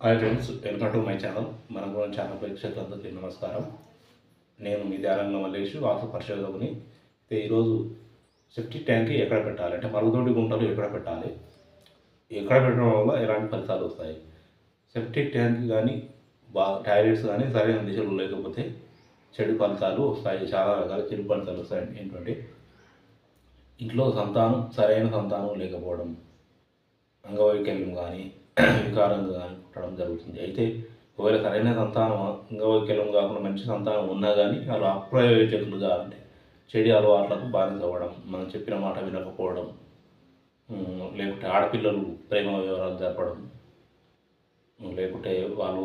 Hi friends welcome to my channel మన కూడా channel ప్రేక్షకులందరికీ నమస్కారం నేను మీ ధ్యానంలో మల్లేష్ వాసు పరిశోధకుని. అయితే ఈరోజు సెప్టిక్ ట్యాంక్ ఎక్కడ పెట్టాలి? అంటే మరుగుదొడ్డి గుంటలు ఎక్కడ పెట్టాలి? ఎక్కడ పెట్టడం వల్ల ఎలాంటి ఫలితాలు వస్తాయి? సెప్టిక్ ట్యాంక్ కానీ బాగా టాయిలెట్స్ కానీ సరైన దిశలో లేకపోతే చెడు ఫలితాలు వస్తాయి. చాలా రకాల చెడు ఫలితాలు వస్తాయి ఏంటంటే ఇంట్లో సంతానం సరైన సంతానం లేకపోవడం అంగవైకల్యం కానీ వికారంగా అనుకుంటడం జరుగుతుంది. అయితే ఒకవేళ సరైన సంతానం అంగవైకల్యం కాకుండా మంచి సంతానం ఉన్నా కానీ వాళ్ళు అప్రయోజకులుగా అంటే చెడు అలవాట్లకు బానిస అవ్వడం మనం చెప్పిన మాట వినకపోవడం లేకుంటే ఆడపిల్లలు ప్రేమ వివరాలు జరపడం లేకుంటే వాళ్ళు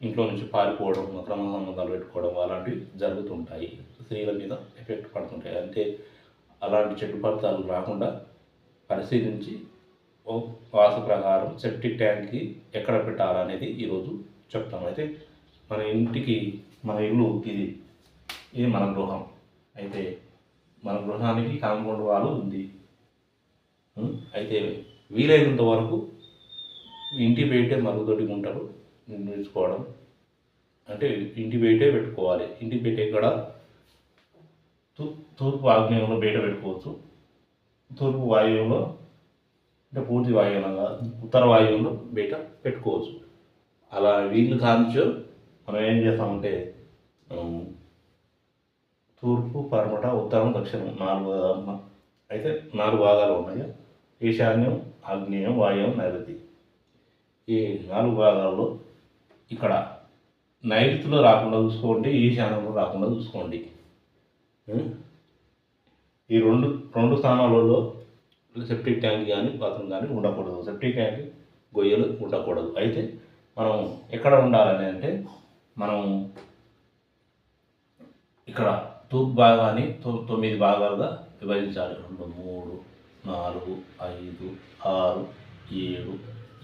ఇంట్లో నుంచి పారిపోవడం అక్రమ సంబంధాలు పెట్టుకోవడం అలాంటివి జరుగుతుంటాయి. స్త్రీల మీద ఎఫెక్ట్ పడుతుంటాయి. అంటే అలాంటి చెడు ఫలితాలు రాకుండా పరిశీలించి వాస్తు ప్రకారం సెప్టిక్ ట్యాంక్కి ఎక్కడ పెట్టాలనేది ఈరోజు చెప్తాం. అయితే మన ఇంటికి మన ఇల్లు ఇది ఇది మన గృహం. అయితే మన గృహానికి కాంపౌండ్ వాల్ ఉంది. అయితే వీలైనంత వరకు ఇంటి బయటే మరుగుదొడ్డి గుంటలు నిర్మించుకోవడం. అంటే ఇంటి బయటే పెట్టుకోవాలి. ఇంటి బయట ఇక్కడ తూ తూర్పు ఆగ్నేయంలో బయట పెట్టుకోవచ్చు. తూర్పు వాయువులో అంటే పూర్తి వాయువులంగా ఉత్తర వాయువులో బయట పెట్టుకోవచ్చు. అలా వీళ్ళు కాంచు మనం ఏం చేస్తామంటే తూర్పు పరమట ఉత్తరం దక్షిణం నాలుగు అయితే నాలుగు భాగాలు ఉన్నాయి. ఈశాన్యం ఆగ్నేయం వాయువం నైరుతి. ఈ నాలుగు భాగాల్లో ఇక్కడ నైరుతిలో రాకుండా చూసుకోండి ఈశాన్యంలో రాకుండా చూసుకోండి. ఈ రెండు రెండు స్థానాలలో సెప్టిక్ ట్యాంక్ కానీ బాత్రూమ్ కానీ ఉండకూడదు. సెప్టిక్ ట్యాంక్ గొయ్యలు ఉండకూడదు. అయితే మనం ఎక్కడ ఉండాలని అంటే మనం ఇక్కడ తూర్పు భాగాన్ని తొమ్మిది భాగాలుగా విభజించాలి. రెండు మూడు నాలుగు ఐదు ఆరు ఏడు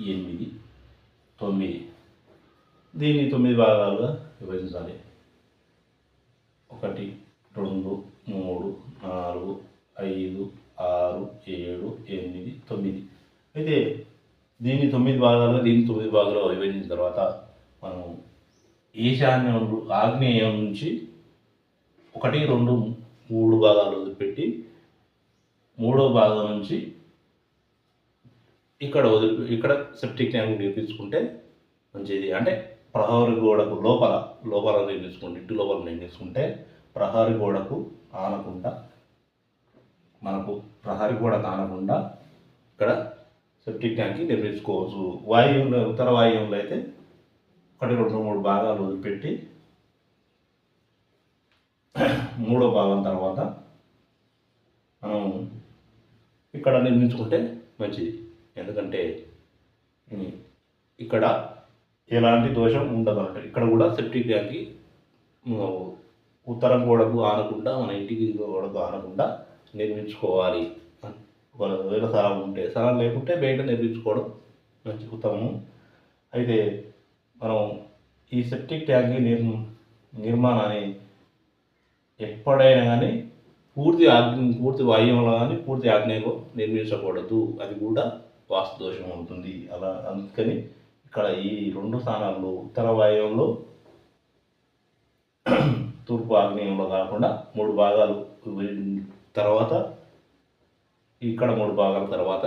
ఎనిమిది తొమ్మిది. దీన్ని తొమ్మిది భాగాలుగా విభజించాలి. ఒకటి రెండు మూడు నాలుగు ఐదు ఆరు ఏడు ఎనిమిది తొమ్మిది. అయితే దీన్ని తొమ్మిది భాగాలుగా దీన్ని తొమ్మిది భాగాలుగా విభజించిన తర్వాత మనం ఈశాన్యం ఆగ్నేయం నుంచి ఒకటి రెండు మూడు భాగాలు వదిలిపెట్టి మూడో భాగం నుంచి ఇక్కడ వదిలి ఇక్కడ సెప్టిక్ ట్యాంక్ నిర్మించుకుంటే మంచిది. అంటే ప్రహరీ గోడకు లోపల లోపల నిర్మించుకుంటే ఇంటి లోపల నిర్మించుకుంటే ప్రహరీ గోడకు ఆనకుండా మనకు ప్రహరీ కూడా ఆనకుండా ఇక్కడ సెప్టిక్ ట్యాంక్ నిర్మించుకోవచ్చు. వాయువులో ఉత్తర వాయువులో అయితే ఒకటి రెండు మూడు భాగాలు వదిలిపెట్టి మూడో భాగం తర్వాత మనం ఇక్కడ నిర్మించుకుంటే మంచిది. ఎందుకంటే ఇక్కడ ఎలాంటి దోషం ఉండదు అంటే. ఇక్కడ కూడా సెప్టిక్ ట్యాంక్కి ఉత్తరం గోడకు ఆనకుండా మన ఇంటికి గోడకు ఆనకుండా నిర్మించుకోవాలి. ఒకవేళ స్థలం ఉంటే స్థలం లేకుంటే బయట నిర్మించుకోవడం మంచి ఉత్తమము. అయితే మనం ఈ సెప్టిక్ ట్యాంక్ నిర్ నిర్మాణాన్ని ఎప్పుడైనా కానీ పూర్తి ఆగ్ని పూర్తి వాయువులో కానీ పూర్తి ఆగ్నేయంలో నిర్మించకూడదు. అది కూడా వాస్తు దోషం అవుతుంది. అలా అందుకని ఇక్కడ ఈ రెండు స్థానాల్లో ఉత్తర వాయువులో తూర్పు ఆగ్నేయంలో కాకుండా మూడు భాగాలు తర్వాత ఇక్కడ మూడు భాగాల తర్వాత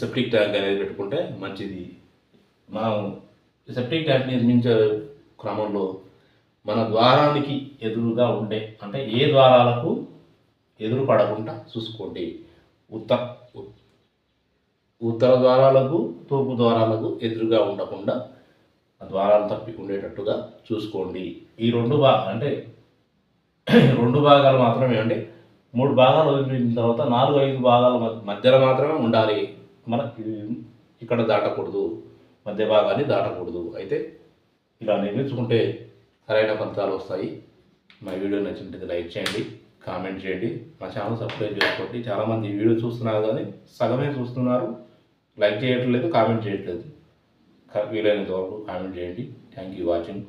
సెప్టిక్ ట్యాంక్ అనేది పెట్టుకుంటే మంచిది. మనం సెప్టిక్ ట్యాంక్ నిర్మించే క్రమంలో మన ద్వారానికి ఎదురుగా ఉండే అంటే ఏ ద్వారాలకు ఎదురు పడకుండా చూసుకోండి. ఉత్తర ఉత్తర ద్వారాలకు తూర్పు ద్వారాలకు ఎదురుగా ఉండకుండా ద్వారాలు తప్పి ఉండేటట్టుగా చూసుకోండి. ఈ రెండు భా అంటే రెండు భాగాలు మాత్రమే అంటే మూడు భాగాలు వదిలిపెట్టిన తర్వాత నాలుగు ఐదు భాగాల మధ్య- మధ్యలో మాత్రమే ఉండాలి. మన ఇక్కడ దాటకూడదు మధ్య భాగాన్ని దాటకూడదు. అయితే ఇలా నిర్మించుకుంటే సరైన ఫలితాలు వస్తాయి. మా వీడియో నచ్చినట్టు లైక్ చేయండి కామెంట్ చేయండి. మా ఛానల్ సబ్స్క్రైబ్ చేసుకోండి. చాలామంది వీడియో చూస్తున్నారు కానీ సగమే చూస్తున్నారు. లైక్ చేయట్లేదు కామెంట్ చేయట్లేదు. వీలైనంత వరకు కామెంట్ చేయండి. Thank you watching.